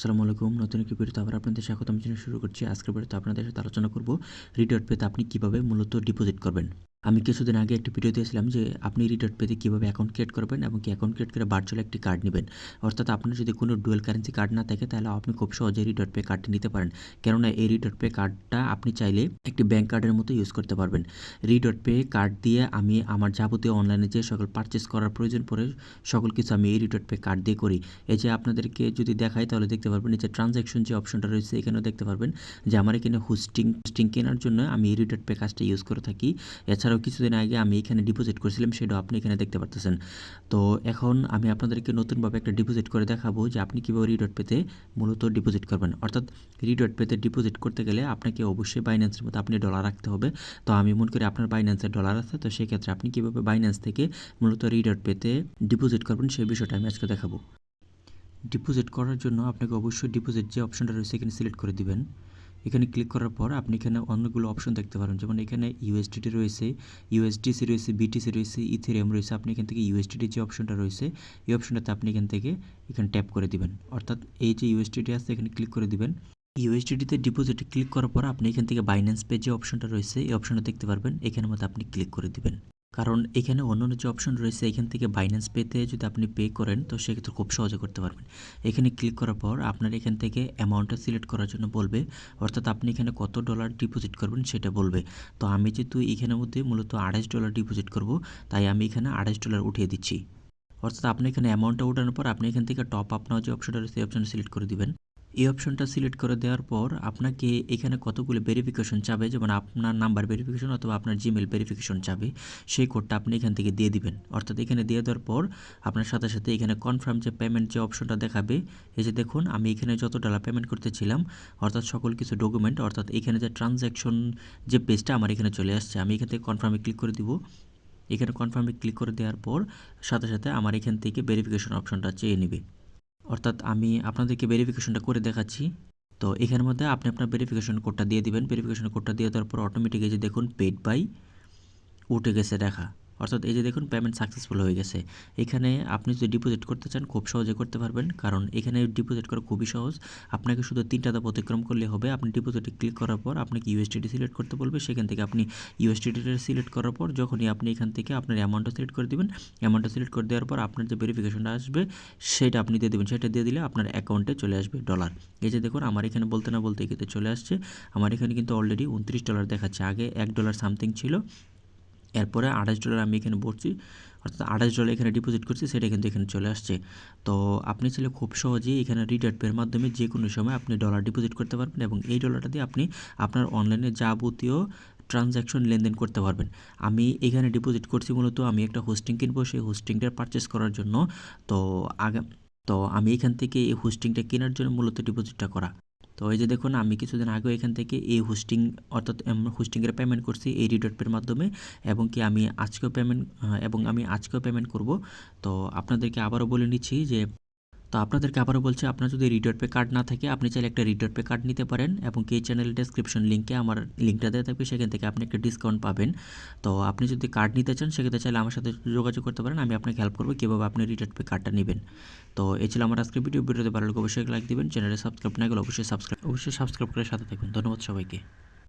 আসসালামু আলাইকুম। নতুন একটি ভিডিওতে আবার আপনাদের স্বাগতম জানিয়ে শুরু করছি আজকের ভিডিওতে আপনাদের সাথে আলোচনা করব রিডট পেতে আপনি কীভাবে মূলত ডিপোজিট করবেন। আমি কিছুদিন আগে একটি ভিডিও দিয়েছিলাম যে আপনি রিডট পেতে কীভাবে অ্যাকাউন্ট ক্রিয়েট করবেন এবং কি অ্যাকাউন্ট ক্রিয়েট করে ভার্চুয়াল একটি কার্ড নেবেন। অর্থাৎ আপনার যদি কোনো ডুয়েল কারেন্সি কার্ড না থাকে, তাহলে আপনি খুব সহজে রিডট পে কার্ডটি নিতে পারেন। কেননা এই রিডট পে কার্ডটা আপনি চাইলে একটি ব্যাংক কার্ডের মতো ইউজ করতে পারবেন। রিডট পে কার্ড দিয়ে আমি আমার যাবতীয় অনলাইনে যে সকল পারচেস করার প্রয়োজন পড়ে, সকল কিছু আমি এই রিডট পে কার্ড দিয়ে করি। এই যে আপনাদেরকে যদি দেখাই, তাহলে দেখতে পারবেন যে ট্রানজ্যাকশন যে অপশনটা রয়েছে, এখানেও দেখতে পারবেন যে আমার এখানে হোস্টিং হোস্টিং কেনার জন্য আমি এই রিডট পে কাজটা ইউজ করে থাকি। এছাড়াও কিছুদিন আগে আমি এখানে ডিপোজিট করেছিলাম, সেটাও আপনি এখানে দেখতে পারতেছেন। তো এখন আমি আপনাদেরকে নতুনভাবে একটা ডিপোজিট করে দেখাবো যে আপনি কীভাবে রিডট পেতে মূলত ডিপোজিট করবেন। অর্থাৎ রিডট পেতে ডিপোজিট করতে গেলে আপনাকে অবশ্যই বাইন্যান্সের মধ্যে আপনি ডলার রাখতে হবে। তো আমি মনে করি আপনার বাইন্যান্সের ডলার আছে, তো সেক্ষেত্রে আপনি কীভাবে বাইন্যান্স থেকে মূলত রিডট পেতে ডিপোজিট করবেন সেই বিষয়টা আমি আজকে দেখাবো। ডিপোজিট করার জন্য আপনাকে অবশ্যই ডিপোজিট যে অপশনটা রয়েছে এখানে সিলেক্ট করে দিবেন। এখানে ক্লিক করার পর আপনি এখানে অনেকগুলো অপশন দেখতে পারেন। যেমন এখানে ইউএসডিটি রয়েছে ইউএসডিসি রয়েছে বিটিসি রয়েছে ইথেরিয়াম রয়েছে। আপনি এখান থেকে ইউএসডিটি যে অপশনটা রয়েছে, এই অপশনটাতে আপনি এখান থেকে এখানে ট্যাপ করে দিবেন। অর্থাৎ এই যে ইউএসডিটি আছে, এখানে ক্লিক করে দিবেন। ইউএসডিটিতে ডিপোজিটে ক্লিক করার পর আপনি এখান থেকে বাইন্যান্স পে যে অপশনটা রয়েছে, এই অপশনটা দেখতে পারবেন। এখানের মধ্যে আপনি ক্লিক করে দিবেন। কারণ এখানে অন্যান্য যে অপশন রয়েছে, এখান থেকে বাইন্যান্স পেতে যদি আপনি পে করেন, তো সেক্ষেত্রে খুব সহজে করতে পারবেন। এখানে ক্লিক করার পর আপনার এখান থেকে অ্যামাউন্টটা সিলেক্ট করার জন্য বলবে, অর্থাৎ আপনি এখানে কত ডলার ডিপোজিট করবেন সেটা বলবে। তো আমি যেহেতু এখানের মধ্যে মূলত আড়াইশ ডলার ডিপোজিট করব, তাই আমি এখানে আড়াইশ ডলার উঠিয়ে দিচ্ছি। অর্থাৎ আপনি এখানে অ্যামাউন্টটা উঠানোর পর আপনি এখান থেকে টপ আপ নেওয়া যে অপশনটা রয়েছে, এই অপশনটা সিলেক্ট করে দিবেন। এই অপশনটা সিলেক্ট করে দেওয়ার পর আপনাকে এখানে কতগুলো ভেরিফিকেশন চাবে? যেমন আপনার নাম্বার ভেরিফিকেশন অথবা আপনার জিমেল ভেরিফিকেশন চাবে। সেই কোডটা আপনি এখান থেকে দিয়ে দিবেন। অর্থাৎ এখানে দিয়ে দেওয়ার পর আপনার সাথে সাথে এখানে কনফার্ম যে পেমেন্ট যে অপশনটা দেখাবে, এই যে দেখুন, আমি এখানে যত ডলার পেমেন্ট করতেছিলাম, অর্থাৎ সকল কিছু ডকুমেন্ট অর্থাৎ এখানে যে ট্রানজ্যাকশন যে পেজটা আমার এখানে চলে আসছে, আমি এখান থেকে কনফার্মে ক্লিক করে দিব। এখানে কনফার্মে ক্লিক করে দেওয়ার পর সাথে সাথে আমার এখান থেকে ভেরিফিকেশন অপশনটা চেয়ে নেবে। অর্থাৎ আমি আপনাদেরকে ভেরিফিকেশনটা করে দেখাচ্ছি। তো এখানের মধ্যে আপনি আপনার ভেরিফিকেশন কোডটা দিয়ে দিবেন। ভেরিফিকেশন কোডটা দিয়ে দেওয়ার পর অটোমেটিক এই যে দেখুন পেড বাই উঠে গেছে দেখা। অর্থাৎ এই যে দেখুন পেমেন্ট সাকসেসফুল হয়ে গেছে। এখানে আপনি যদি ডিপোজিট করতে চান, খুব সহজে করতে পারবেন। কারণ এখানে ডিপোজিট করা খুবই সহজ। আপনাকে শুধু তিনটা ধাপ অতিক্রম করলে হবে। আপনি ডিপোজিটে ক্লিক করার পর আপনাকে ইউএসটিডি সিলেক্ট করতে বলবে। সেখান থেকে আপনি ইউএসটিডিটা সিলেক্ট করার পর যখনই আপনি এখান থেকে আপনার অ্যামাউন্টটা সিলেক্ট করে দেবেন অ্যামাউন্টটা সিলেক্ট করে দেওয়ার পর আপনার যে ভেরিফিকেশনটা আসবে, সেটা আপনি দিয়ে দেবেন। সেটা দিয়ে দিলে আপনার অ্যাকাউন্টে চলে আসবে ডলার এই যে দেখুন, আমার এখানে বলতে না বলতে কিন্তু চলে আসছে। আমার এখানে কিন্তু অলরেডি উনত্রিশ ডলার দেখাচ্ছে। আগে এক ডলার সামথিং ছিল। এরপরে আঠাশ ডলার আমি এখানে ভরছি, অর্থাৎ আঠাশ ডলার এখানে ডিপোজিট করছি, সেটা কিন্তু এখানে চলে আসছে। তো আপনি চাইলে খুব সহজেই এখানে রিডার্ট পের মাধ্যমে যে কোনো সময় আপনি ডলার ডিপোজিট করতে পারবেন এবং এই ডলারটা দিয়ে আপনি আপনার অনলাইনে যাবতীয় ট্রানজ্যাকশন লেনদেন করতে পারবেন। আমি এখানে ডিপোজিট করছি মূলত, আমি একটা হোস্টিং কিনবো, সেই হোস্টিংটা পারচেস করার জন্য। তো আগে, তো আমি এখান থেকে এই হোস্টিংটা কেনার জন্য মূলত ডিপোজিটটা করা। তো এই যে দেখুন, আমি কিছুদিন আগে এখান থেকে এই হোস্টিং অর্থাৎ হোস্টিংয়ের পেমেন্ট করছি এই রিডট পের মাধ্যমে এবং কি আমি আজকেও পেমেন্ট এবং আমি আজকেও পেমেন্ট করব। তো আপনাদেরকে আবারও বলে নিচ্ছি যে তো আপনাদেরকে আবারও বলছি, আপনার যদি রিডট পে কার্ড না থাকে, আপনি চাইলে একটা রিডট পে কার্ড নিতে পারেন এবং কে এই চ্যানেলের ডেসক্রিপশন লিঙ্কে আমার লিঙ্কটা দেওয়া থাকবে, সেখান থেকে আপনি একটা ডিসকাউন্ট পাবেন। তো আপনি যদি কার্ড নিতে চান, সেক্ষেত্রে চাইলে আমার সাথে যোগাযোগ করতে পারেন, আমি আপনাকে হেল্প করব কীভাবে আপনি রিডট পে কার্ডটা নেবেন। তো এই ছিল আমার আজকের ভিডিও ভিডিওতে ভালো লাগলে অবশ্যই লাইক দিবেন চ্যানেলে সাবস্ক্রাইব না গেলে অবশ্যই সাবস্ক্রাইব অবশ্যই সাবস্ক্রাইব করে সাথে থাকবেন। ধন্যবাদ সবাইকে।